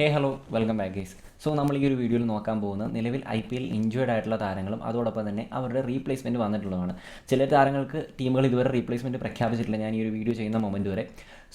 Hey hello welcome back guys so നമ്മൾ ഈ ഒരു വീഡിയോയിൽ നോക്കാൻ പോകുന്നത് നിലവിൽ ഐ പി എൽ ഇഞ്ചുവേർഡ് ആയിട്ടുള്ള താരങ്ങളും അതോടൊപ്പം തന്നെ അവരുടെ റീപ്ലേസ്മെന്റ് വന്നിട്ടുള്ളതാണ്. ചില താരങ്ങൾക്ക് ടീമുകൾ ഇതുവരെ റീപ്ലേസ്മെന്റ് പ്രഖ്യാപിച്ചിട്ടില്ല. ഞാൻ ഈ ഒരു വീഡിയോ ചെയ്യുന്ന മൊമെന്റ് വരെ.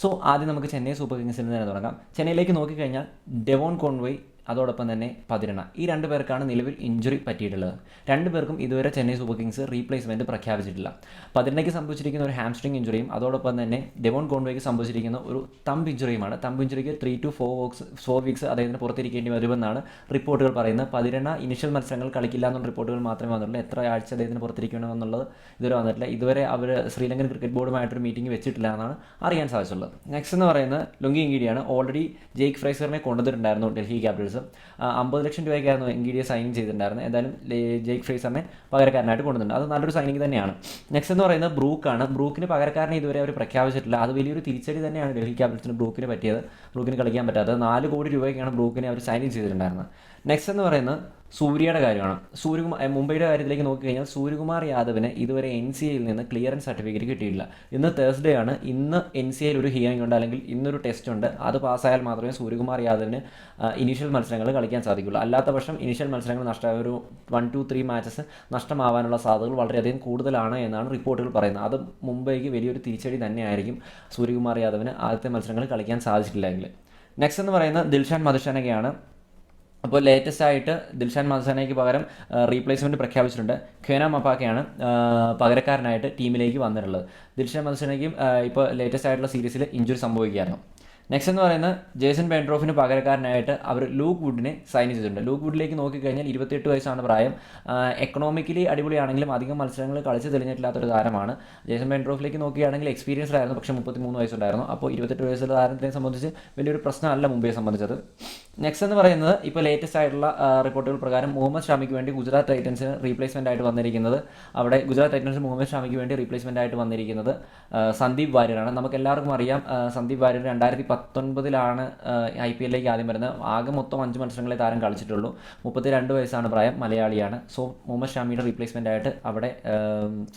സോ ആദ്യം നമുക്ക് ചെന്നൈ സൂപ്പർ കിങ്സിൽ നിന്ന് തന്നെ തുടങ്ങാം. ചെന്നൈയിലേക്ക് നോക്കിക്കഴിഞ്ഞാൽ ഡെവോൺ കോൺവോയ് അതോടൊപ്പം തന്നെ പതിരണ ഈ രണ്ട് പേർക്കാണ് നിലവിൽ ഇഞ്ചുറി പറ്റിയിട്ടുള്ളത്. രണ്ട് പേർക്കും ഇതുവരെ ചെന്നൈ സൂപ്പർ കിങ്സ് റീപ്ലേസ്മെന്റ് പ്രഖ്യാപിച്ചിട്ടില്ല. പതിരണയ്ക്ക് സംഭവിച്ചിരിക്കുന്ന ഒരു ഹാംസ്ട്രിങ് ഇഞ്ചുറിയും അതോടൊപ്പം തന്നെ ഡെവോൺ കോൺവേക്ക് സംഭവിച്ചിരിക്കുന്ന ഒരു തമ്പ് ഇഞ്ചുറിയുമാണ് thumb ഇഞ്ചുറിക്ക് three to four weeks four weeks അദ്ദേഹത്തിന് പുറത്തിരിക്കേണ്ടി വരുമെന്നാണ് റിപ്പോർട്ടുകൾ പറയുന്നത്. പതിരണ ഇനിഷ്യൽ മത്സരങ്ങൾ കളിക്കില്ല എന്നുള്ള റിപ്പോർട്ടുകൾ മാത്രമേ വന്നിട്ടുള്ളൂ. എത്ര ആഴ്ച അദ്ദേഹത്തിന് പുറത്തിരിക്കണമെന്നുള്ളത് ഇതുവരെ വന്നിട്ടില്ല. ഇതുവരെ അവർ ശ്രീലങ്കൻ ക്രിക്കറ്റ് ബോർഡുമായിട്ടൊരു മീറ്റിംഗ് വെച്ചിട്ടില്ല എന്നാണ് അറിയാൻ സാധിച്ചുള്ളത്. നെക്സ്റ്റ് എന്ന് പറയുന്നത് ലുങ്കി ഇങ്കിടിയാണ് ഓൾറെഡി ജെയ്ക്ക് ഫ്രൈസറിനെ കൊണ്ടുവന്നിട്ടുണ്ടായിരുന്നു ഡൽഹി ക്യാപിറ്റൽസ് അമ്പത് ലക്ഷം രൂപയ്ക്കായിരുന്നു എൻ ഡി സൈൻ ചെയ്തിട്ടുണ്ടായിരുന്നത് എന്തായാലും ജെയ്ക്ക് ഫ്രൈസറിനെ പകരക്കാരനായിട്ട് കൊണ്ടുവന്നിട്ടുണ്ട്. അത് നല്ലൊരു സൈനിങ് തന്നെയാണ്. നെക്സ്റ്റ് എന്ന് പറയുന്നത് ബ്രൂക്കാണ്. ബ്രൂക്കിന് പകരക്കാരനെ ഇതുവരെ അവർ പ്രഖ്യാപിച്ചിട്ടില്ല. അത് വലിയൊരു തിരിച്ചടി തന്നെയാണ് ഡൽഹി ക്യാപിറ്റൽസിന് ബ്രൂക്കിന് പറ്റിയത്. ബ്രൂക്കിന് കളിക്കാൻ പറ്റാത്തത്. നാല് കോടി രൂപയ്ക്കാണ് ബ്രൂക്കിനെ അവർ സൈനിങ് ചെയ്തിട്ടുണ്ടായിരുന്നത് നെക്സ്റ്റ് എന്ന് പറയുന്നത് സൂര്യയുടെ കാര്യമാണ്. സൂര്യകുമാർ മുംബൈയുടെ കാര്യത്തിലേക്ക് നോക്കിക്കഴിഞ്ഞാൽ സൂര്യകുമാർ യാദവിന് ഇതുവരെ എൻ സി എയിൽ നിന്ന് ക്ലിയറൻസ് സർട്ടിഫിക്കറ്റ് കിട്ടിയിട്ടില്ല. ഇന്ന് തേഴ്സ്ഡേ ആണ്. ഇന്ന് എൻ സി എയിൽ ഒരു ഹിയറിംഗ് ഉണ്ട് അല്ലെങ്കിൽ ഇന്നൊരു ടെസ്റ്റ് ഉണ്ട്. അത് പാസ്സായാൽ മാത്രമേ സൂര്യകുമാർ യാദവിന് ഇനീഷ്യൽ മത്സരങ്ങൾ കളിക്കാൻ സാധിക്കുള്ളൂ. അല്ലാത്ത പക്ഷം ഇനീഷ്യൽ മത്സരങ്ങൾ നഷ്ടമായ ഒരു വൺ ടു ത്രീ മാച്ചസ് നഷ്ടമാവാനുള്ള സാധ്യതകൾ വളരെയധികം കൂടുതലാണ് എന്നാണ് റിപ്പോർട്ടുകൾ പറയുന്നത്. അത് മുംബൈക്ക് വലിയൊരു തിരിച്ചടി തന്നെയായിരിക്കും സൂര്യകുമാർ യാദവിന് ആദ്യത്തെ മത്സരങ്ങൾ കളിക്കാൻ സാധിച്ചിട്ടില്ലെങ്കിൽ നെക്സ്റ്റ് എന്ന് പറയുന്നത് ദിൽഷാൻ മധുഷാനകയാണ് അപ്പോൾ ലേറ്റസ്റ്റ് ആയിട്ട് ദിൽഷാൻ മസാനയ്ക്ക് പകരം റീപ്ലേസ്മെന്റ് പ്രഖ്യാപിച്ചിട്ടുണ്ട്. ഖേന മപ്പാക്കയാണ് പകരക്കാരനായിട്ട് ടീമിലേക്ക് വന്നിട്ടുള്ളത്. ദിൽഷാൻ മസാനയ്ക്കും ഇപ്പോൾ ലേറ്റസ്റ്റ് ആയിട്ടുള്ള സീരീസിൽ ഇഞ്ചുറി സംഭവിക്കുകയായിരുന്നു. നെക്സ്റ്റ് എന്ന് പറയുന്നത് ജേസൺ പെൻഡ്രോഫിന് പകരക്കാരനായിട്ട് അവർ ലൂക്ക് വുഡിനെ സൈൻ ചെയ്തിട്ടുണ്ട്. ലൂക്ക് വുഡിലേക്ക് നോക്കിക്കഴിഞ്ഞാൽ ഇരുപത്തിയെട്ട് വയസ്സാണ് പ്രായം. എക്കണോമിക്കലി അടിപൊളിയാണെങ്കിലും അധികം മത്സരങ്ങൾ കളിച്ച് തെളിഞ്ഞിട്ടില്ലാത്തൊരു താരമാണ്. ജേസൺ പെൻഡ്രോഫിലേക്ക് നോക്കുകയാണെങ്കിൽ എക്സ്പീരിയൻസ്ഡ് ആയിരുന്നു പക്ഷേ മുപ്പത്തിമൂന്ന് വയസ്സുണ്ടായിരുന്നു. അപ്പോൾ ഇരുപത്തെട്ട് വയസ്സുള്ള താരത്തിനെ സംബന്ധിച്ച് വലിയൊരു പ്രശ്നമല്ല മുംബൈയെ സംബന്ധിച്ചത്. നെക്സ്റ്റ് എന്ന് പറയുന്നത് ഇപ്പോൾ ലേറ്റസ്റ്റ് ആയിട്ടുള്ള റിപ്പോർട്ടുകൾ പ്രകാരം മുഹമ്മദ് ഷാമിക്ക് വേണ്ടി ഗുജറാത്ത് ടൈറ്റൻസിന് റീപ്ലേസ്മെന്റ് ആയിട്ട് വന്നിരിക്കുന്നത്. അവിടെ ഗുജറാത്ത് ടൈറ്റൻസ് മുഹമ്മദ് ഷാമിക്ക് വേണ്ടി റീപ്ലേസ്മെന്റ് ആയിട്ട് വന്നിരിക്കുന്നത് സന്ദീപ് വാര്യരാണ്. നമുക്ക് എല്ലാവർക്കും അറിയാം സന്ദീപ് വാര്യർ രണ്ടായിരത്തി പത്തൊൻപതിലാണ് ഐ പി എല്ലിലേക്ക് ആദ്യം വരുന്നത്. ആകെ മൊത്തം അഞ്ച് മത്സരങ്ങളെ താരം കളിച്ചിട്ടുള്ളൂ. മുപ്പത്തി രണ്ട് വയസ്സാണ് പ്രായം മലയാളിയാണ്. സോ മുഹമ്മദ് ഷാമിയുടെ റീപ്ലേസ്മെന്റ് ആയിട്ട് അവിടെ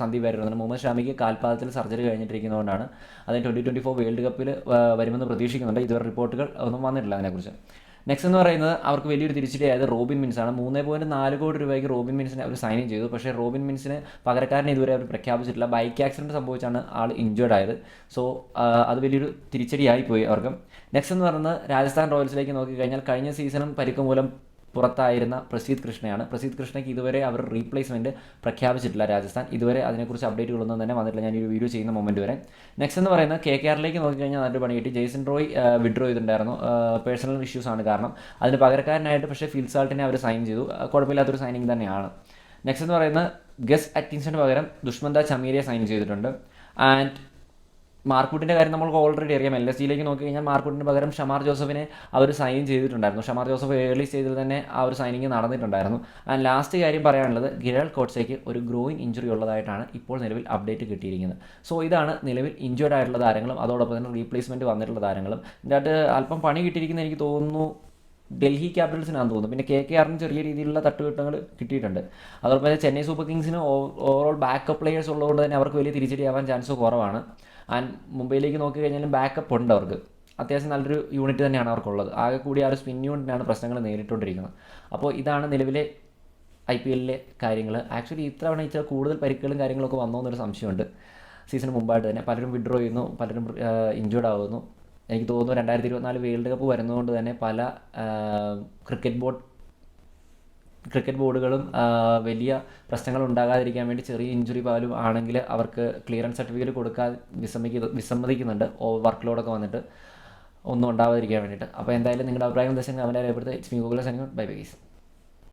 സന്ദീപ് വരുന്നുണ്ട്. മുഹമ്മദ് ഷാമിക്ക് കാൽപാദത്തിൽ സർജറി കഴിഞ്ഞിട്ടിരിക്കുന്നതുകൊണ്ടാണ് അതിന് ട്വന്റി ട്വന്റി ഫോർ വേൾഡ് കപ്പിൽ വരുമെന്ന് പ്രതീക്ഷിക്കുന്നുണ്ട്. ഇതുവരെ റിപ്പോർട്ടുകൾ ഒന്നും വന്നിട്ടില്ല അതിനെക്കുറിച്ച്. നെക്സ്റ്റ് എന്ന് പറയുന്നത് അവർക്ക് വലിയൊരു തിരിച്ചടിയായത് റോബിൻ മിൻസ് ആണ്. മൂന്ന് പോയിന്റ് നാല് കോടി രൂപയ്ക്ക് റോബിൻ മിൻസിനെ അവർ സൈൻ ചെയ്തു. പക്ഷേ റോബിൻ മിൻസിന് പകരക്കാരനെ ഇതുവരെ അവർ പ്രഖ്യാപിച്ചിട്ടില്ല. ബൈക്ക് ആക്സിഡന്റ് സംഭവിച്ചാണ് ആൾ ഇഞ്ചേർഡ് ആയത്. സോ അത് വലിയൊരു തിരിച്ചടിയായി പോയി അവർക്ക്. നെക്സ്റ്റ് എന്ന് പറയുന്നത് രാജസ്ഥാൻ റോയൽസിലേക്ക് നോക്കിക്കഴിഞ്ഞാൽ കഴിഞ്ഞ സീസണും പരിക്ക് മൂലം പുറത്തായിരുന്ന പ്രസീത് കൃഷ്ണയാണ്. പ്രസീത് കൃഷ്ണയ്ക്ക് ഇതുവരെ അവർ റീപ്ലേസ്മെന്റ് പ്രഖ്യാപിച്ചിട്ടില്ല രാജസ്ഥാൻ. ഇതുവരെ അതിനെക്കുറിച്ച് അപ്ഡേറ്റുകളൊന്നും തന്നെ വന്നിട്ടില്ല. ഞാൻ ഒരു വീഡിയോ ചെയ്യുന്ന മൊമെന്റ് വരെ. നെക്സ്റ്റ് എന്ന് പറയുന്നത് കെ കെ ആറിലേക്ക് നോക്കിക്കഴിഞ്ഞാൽ നല്ലൊരു പണി കിട്ടി. ജെയ്സൺ റോയ് വിഡ്രോ ചെയ്തിട്ടുണ്ടായിരുന്നു. പേഴ്സണൽ ഇഷ്യൂസ് ആണ് കാരണം. അതിന് പകരക്കാരനായിട്ട് പക്ഷേ ഫിൽസാൾട്ടിനെ അവർ സൈൻ ചെയ്തു. കുഴപ്പമില്ലാത്തൊരു സൈനിങ് തന്നെയാണ്. നെക്സ്റ്റ് എന്ന് പറയുന്നത് ഗസ് അറ്റിൻസിന് പകരം ദുഷ്മന്ത ചമീരിയെ സൈൻ ചെയ്തിട്ടുണ്ട്. ആൻഡ് മാർക്കൂട്ടിന്റെ കാര്യം നമ്മൾക്ക് ഓൾറെഡി അറിയാം. എൽ എസ് ജിയിലേക്ക് നോക്കി കഴിഞ്ഞാൽ മാർക്കൂട്ടിന് പകരം ഷമാർ ജോസഫിനെ അവർ സൈൻ ചെയ്തിട്ടുണ്ടായിരുന്നു. ഷമാർ ജോസഫ് ഏർലി സ്റ്റേജിൽ തന്നെ ആ ഒരു സൈനിങ് നടന്നിട്ടുണ്ടായിരുന്നു. ആൻഡ് ലാസ്റ്റ് കാര്യം പറയാനുള്ളത് ഗിരാൾ കോട്സേക്ക് ഒരു ഗ്രോയിങ് ഇഞ്ചുറി ഉള്ളതായിട്ടാണ് ഇപ്പോൾ നിലവിൽ അപ്ഡേറ്റ് കിട്ടിയിരിക്കുന്നത്. സോ ഇതാണ് നിലവിൽ ഇഞ്ചേർഡ് ആയിട്ടുള്ള താരങ്ങളും അതോടൊപ്പം തന്നെ റീപ്ലേസ്മെന്റ് വന്നിട്ടുള്ള താരങ്ങളും. ഇതിന്റെ അല്പം പണി കിട്ടിയിരിക്കുന്ന എനിക്ക് തോന്നുന്നു ഡൽഹി ക്യാപിറ്റൽസിനാണെന്ന് തോന്നുന്നു. പിന്നെ കെ കെ ആറിന് ചെറിയ രീതിയിലുള്ള തട്ടുകെട്ടുകൾ കിട്ടിയിട്ടുണ്ട്. അതോടൊപ്പം തന്നെ ചെന്നൈ സൂപ്പർ കിങ്സിന് ഓവറോൾ ബാക്കപ്പ് പ്ലേയേഴ്സ് ഉള്ളതുകൊണ്ട് തന്നെ അവർക്ക് വലിയ തിരിച്ചടിയാവാൻ ചാൻസ് കുറവാണ്. ആൻഡ് മുംബൈയിലേക്ക് നോക്കി കഴിഞ്ഞാലും ബാക്കപ്പ് ഉണ്ട് അവർക്ക്. അത്യാവശ്യം നല്ലൊരു യൂണിറ്റ് തന്നെയാണ് അവർക്കുള്ളത്. ആകെ കൂടി ആ ഒരു സ്പിൻ യൂണിറ്റിനാണ് പ്രശ്നങ്ങൾ നേരിട്ടുകൊണ്ടിരിക്കുന്നത് അപ്പോൾ ഇതാണ് നിലവിലെ ഐ പി എല്ലിലെ കാര്യങ്ങൾ. ആക്ച്വലി ഇത്രവണ ഇച്ചിരി കൂടുതൽ പരിക്കുകളും കാര്യങ്ങളൊക്കെ വന്നോ എന്നൊരു സംശയമുണ്ട്. സീസൺ മുമ്പായിട്ട് തന്നെ. പലരും വിഡ്രോ ചെയ്യുന്നു. പലരും ഇഞ്ചേർഡ് ആകുന്നു എനിക്ക് തോന്നുന്നു രണ്ടായിരത്തി ഇരുപത്തിനാല് വേൾഡ് കപ്പ് വരുന്നതുകൊണ്ട് തന്നെ പല ക്രിക്കറ്റ് ബോർഡ് ക്രിക്കറ്റ് ബോർഡുകളും വലിയ പ്രശ്നങ്ങൾ ഉണ്ടാകാതിരിക്കാൻ വേണ്ടി ചെറിയ ഇഞ്ചുറി പോലും ആണെങ്കിൽ അവർക്ക് ക്ലിയറൻസ് സർട്ടിഫിക്കറ്റ് കൊടുക്കാൻ വിസമ്മതിക്കുന്ന വിസമ്മതിക്കുന്നുണ്ട്. വർക്ക് ലോഡൊക്കെ വന്നിട്ട് ഒന്നും ഉണ്ടാവാതിരിക്കാൻ വേണ്ടിയിട്ട്. അപ്പോൾ എന്തായാലും നിങ്ങളുടെ അഭിപ്രായം നിർദ്ദേശങ്ങൾ അവരെ രേഖപ്പെടുത്തുക. It's me Google signing bye bye